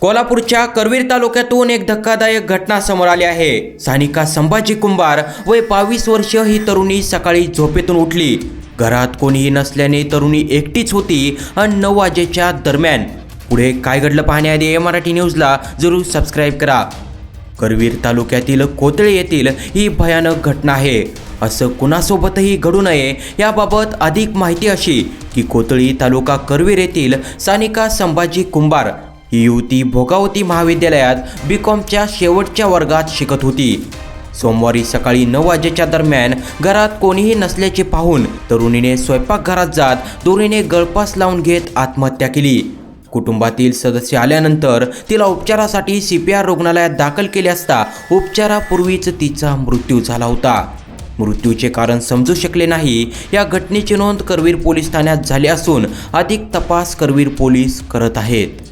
कोल्हापूरच्या करवीर तालुक्यातून एक धक्कादायक घटना समोर आली आहे. सानिका संभाजी कुंभार वय बावीस वर्ष ही तरुणी सकाळी झोपेतून उठली. घरात कोणीही नसल्याने तरुणी एकटीच होती आणि नऊ वाजेच्या दरम्यान. पुढे काय घडलं पाहण्याआधी मराठी न्यूजला जरूर सबस्क्राईब करा. करवीर तालुक्यातील कोतळे येथील ही भयानक घटना आहे. असं कुणासोबतही घडू नये याबाबत अधिक माहिती अशी की कोतळी तालुका करवीर येथील सानिका संभाजी कुंभार ही युवती भोगावती महाविद्यालयात बी कॉमच्या शेवटच्या वर्गात शिकत होती. सोमवारी सकाळी नऊ वाजेच्या दरम्यान घरात कोणीही नसल्याचे पाहून तरुणीने स्वयंपाकघरात जात दोरीने गळपास लावून घेत आत्महत्या केली. कुटुंबातील सदस्य आल्यानंतर तिला उपचारासाठी सी पी आर रुग्णालयात दाखल केले असता उपचारापूर्वीच तिचा मृत्यू झाला होता. मृत्यूचे कारण समजू शकले नाही. या घटनेची नोंद करवीर पोलीस ठाण्यात झाली असून अधिक तपास करवीर पोलीस करत आहेत.